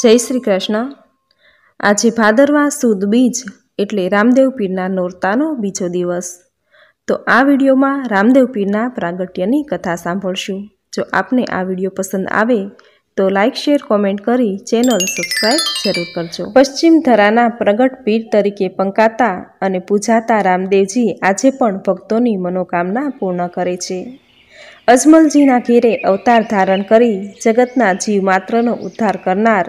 જય શ્રી કૃષ્ણ. આજે ભાદરવા સુદ બીજ એટલે રામદેવ પીરના નોરતાનો બીજો દિવસ. તો આ વિડીયોમાં રામદેવ પીરના પ્રાગટ્યની કથા સાંભળશું. જો આપને આ વીડિયો પસંદ આવે તો લાઇક શેર, કોમેન્ટ કરી ચેનલ સબસ્ક્રાઈબ જરૂર કરજો. પશ્ચિમ ધરાના પ્રગટ પીર તરીકે પંકાતા અને પૂજાતા રામદેવજી આજે પણ ભક્તોની મનોકામના પૂર્ણ કરે છે. અજમલજીના ઘેરે અવતાર ધારણ કરી જગતના જીવ માત્રનો ઉદ્ધાર કરનાર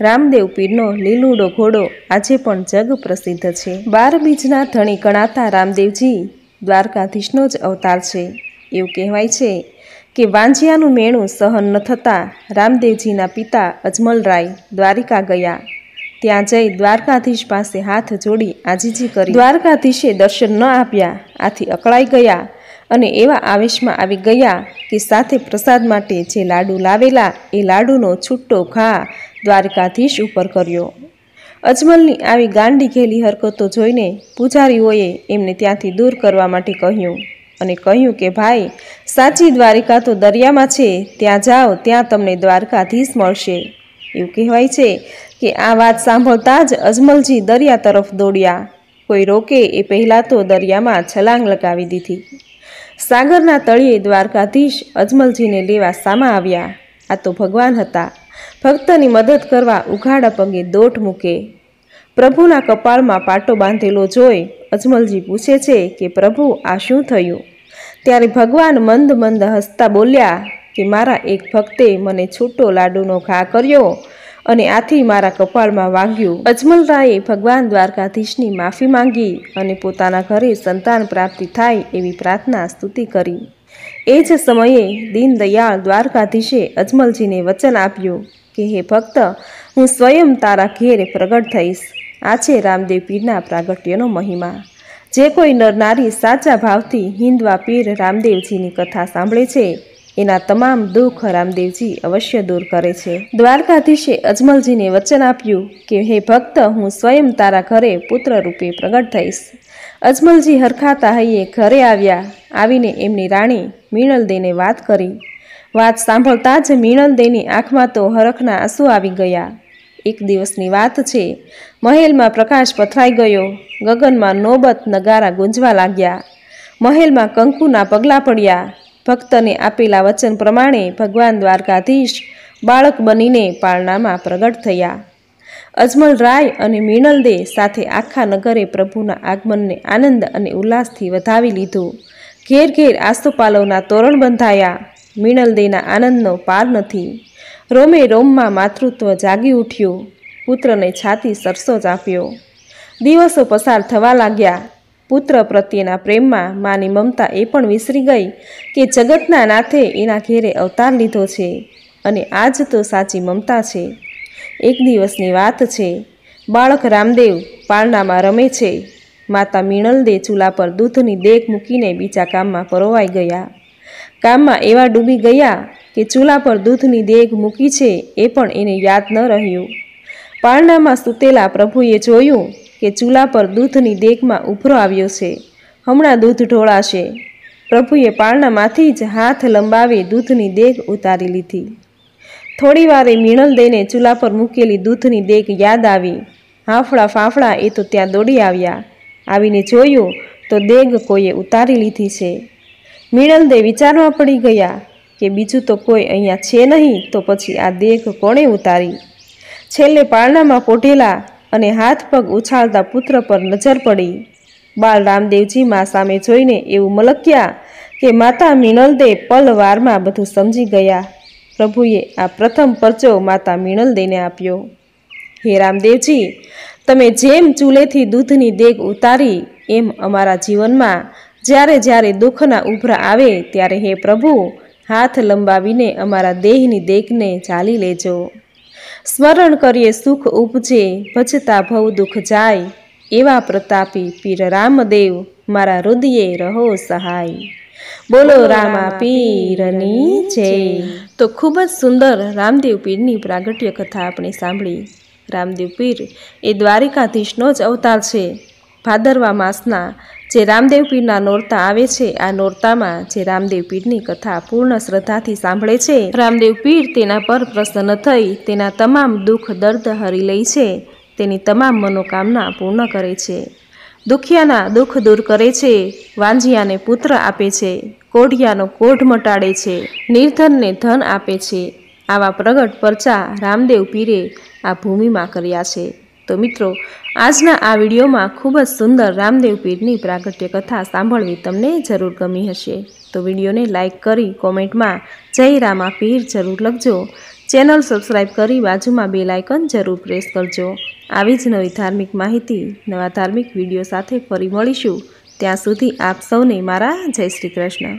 રામદેવ પીરનો લીલુડો ઘોડો આજે પણ જગ પ્રસિદ્ધ છે. બાર બીજના ધણી ગણાતા રામદેવજી દ્વારકાધીશનો જ અવતાર છે. એવું કહેવાય છે કે વાંજિયાનું મેણું સહન ન થતાં રામદેવજીના પિતા અજમલરાય દ્વારિકા ગયા. ત્યાં જઈ દ્વારકાધીશ પાસે હાથ જોડી આજીજી કરી. દ્વારકાધીશે દર્શન ન આપ્યા, આથી અકળાઈ ગયા અને એવા આવેશમાં આવી ગયા કે સાથે પ્રસાદ માટે જે લાડુ લાવેલા એ લાડુનો છૂટો ઘા દ્વારકાધીશ ઉપર કર્યો. અજમલની આવી ગાંડી ઘેલી હરકતો જોઈને પૂજારીઓએ એમને ત્યાંથી દૂર કરવા માટે કહ્યું અને કહ્યું કે, ભાઈ, સાચી દ્વારિકા તો દરિયામાં છે, ત્યાં જાઓ, ત્યાં તમને દ્વારકાધીશ મળશે. એવું કહેવાય છે કે આ વાત સાંભળતા જ અજમલજી દરિયા તરફ દોડ્યા. કોઈ રોકે એ પહેલાં તો દરિયામાં છલાંગ લગાવી દીધી. સાગરના તળિયે દ્વારકાધીશ અજમલજીને લેવા સામા આવ્યા. આ તો ભગવાન હતા. ભક્તની મદદ કરવા ઉઘાડા પગે દોટ મૂકે. પ્રભુના કપાળમાં પાટો બાંધેલો જોઈ અજમલજી પૂછે છે કે, પ્રભુ, આ શું થયું? ત્યારે ભગવાન મંદ મંદ હસતા બોલ્યા કે, મારા એક ભક્તે મને છૂટો લાડુનો ઘા કર્યો અને આથી મારા કપાળમાં વાગ્યું. અજમલરાયે ભગવાન દ્વારકાધીશની માફી માંગી અને પોતાના ઘરે સંતાન પ્રાપ્તિ થાય એવી પ્રાર્થના સ્તુતિ કરી. એ જ સમયે દીનદયાળ દ્વારકાધીશે અજમલજીને વચન આપ્યું કે, હે ભક્ત, હું સ્વયં તારા ઘેરે પ્રગટ થઈશ. આ છે રામદેવ પીરના પ્રાગટ્યનો મહિમા. જે કોઈ નર નારી સાચા ભાવથી હિન્દવા પીર રામદેવજીની કથા સાંભળે છે એના તમામ દુઃખ રામદેવજી અવશ્ય દૂર કરે છે. દ્વારકાધીશે અજમલજીને વચન આપ્યું કે, હે ભક્ત, હું સ્વયં તારા ઘરે પુત્ર રૂપે પ્રગટ થઈશ. અજમલજી હરખાતા હૈયે ઘરે આવ્યા. આવીને એમની રાણી મીણલદેને વાત કરી. વાત સાંભળતા જ મીણલદેની આંખમાં તો હરખના આંસુ આવી ગયા. એક દિવસની વાત છે. મહેલમાં પ્રકાશ પથરાઈ ગયો. ગગનમાં નોબત નગારા ગુંજવા લાગ્યા. મહેલમાં કંકુના પગલાં પડ્યા. ભક્તને આપેલા વચન પ્રમાણે ભગવાન દ્વારકાધીશ બાળક બનીને પાળનામાં પ્રગટ થયા. અજમલ રાય અને મીણલદે સાથે આખા નગરે પ્રભુના આગમનને આનંદ અને ઉલ્લાસથી વધાવી લીધું. ઘેર ઘેર આસ્તુપાલવના તોરણ બંધાયા. મીણલદેના આનંદનો પાર નથી. રોમે રોમમાં માતૃત્વ જાગી ઉઠ્યું. પુત્રને છાતી સરસો ચાપ્યો દિવસો પસાર થવા લાગ્યા. પુત્ર પ્રત્યેના પ્રેમમાં માની મમતા એ પણ વિસરી ગઈ કે જગતના નાથે એના ઘેરે અવતાર લીધો છે અને આજ તો સાચી મમતા છે. એક દિવસની વાત છે. બાળક રામદેવ પારણામાં રમે છે. માતા મીણલદે ચૂલા પર દૂધની દેખ મૂકીને બીજા કામમાં પરોવાઈ ગયા. કામમાં એવા ડૂબી ગયા કે ચૂલા પર દૂધની દેગ મૂકી છે એ પણ એને યાદ ન રહ્યું. પારણામાં સૂતેલા પ્રભુએ જોયું કે ચૂલા પર દૂધની દેગમાં ઉભરો આવ્યો છે. હમણાં દૂધ ઢોળાશે. પ્રભુએ પારણામાંથી જ હાથ લંબાવી દૂધની દેગ ઉતારી લીધી. થોડી વારે દઈને ચૂલા પર મૂકેલી દૂધની દેગ યાદ આવી. હાંફળા ફાંફળા એ તો ત્યાં દોડી આવ્યા. આવીને જોયું તો દેગ કોઈએ ઉતારી લીધી છે. મીણલ દે વિચારવા પડી ગયા કે બીજું તો કોઈ અહીંયા છે નહીં તો પછી આ દેગ કોણે ઉતારી? છેલ્લે પારણામાં પોઢેલા અને હાથ પગ ઉછાળતા પુત્ર પર નજર પડી. બાળ રામદેવજી મા સામે જોઈને એવું મલક્યા કે માતા મિનલદે પલ વારમાં બધું સમજી ગયા. પ્રભુએ આ પ્રથમ પરચો માતા મિનલદેને આપ્યો. હે રામદેવજી, તમે જેમ ચૂલેથી દૂધની દેગ ઉતારી, એમ અમારા જીવનમાં જ્યારે જ્યારે દુઃખના ઉભરા આવે ત્યારે હે પ્રભુ, હાથ લંબાવીને અમારા દેહની દેગને ચાલી લેજો. સ્મરણ કરીએ સુખ ઉપજે ભજતા ભવ દુઃખ જાય. એવા પ્રતાપી પીર રામદેવ મારા હૃદયે રહો સહાય. બોલો રામા પીરની જય. તો ખૂબ જ સુંદર રામદેવ પીરની પ્રાગટ્ય કથા આપણે સાંભળી. રામદેવ પીર એ દ્વારિકાધીશનો જ અવતાર છે. ભાદરવા માસના જે રામદેવ પીરના નોરતા આવે છે, આ નોરતામાં જે રામદેવ પીરની કથા પૂર્ણ શ્રદ્ધાથી સાંભળે છે, રામદેવ પીર તેના પર પ્રસન્ન થઈ તેના તમામ દુઃખ, દર્દ હરી લે છે, તેની તમામ મનોકામના પૂર્ણ કરે છે. દુખિયાના દુઃખ દૂર કરે છે વાંજિયાને પુત્ર આપે છે, કોઢિયાનો કોઢ મટાડે છે, નિર્ધનને ધન આપે છે. આવા પ્રગટ પરચા રામદેવ પીરે આ ભૂમિમાં કર્યા છે. તો મિત્રો, આજના આ વિડીયોમાં ખૂબ જ સુંદર રામદેવ પીરની પ્રાગટ્ય કથા સાંભળવી તમને જરૂર ગમી હશે. તો વિડીયોને લાઇક કરી કોમેન્ટમાં જય રામા પીર જરૂર લખજો. ચેનલ સબસ્ક્રાઈબ કરી બાજુમાં બે લાઇકન જરૂર પ્રેસ કરજો. આવી જ નવી ધાર્મિક માહિતી, નવા ધાર્મિક વીડિયો સાથે ફરી મળીશું. ત્યાં સુધી આપ સૌને મારા જય શ્રી કૃષ્ણ.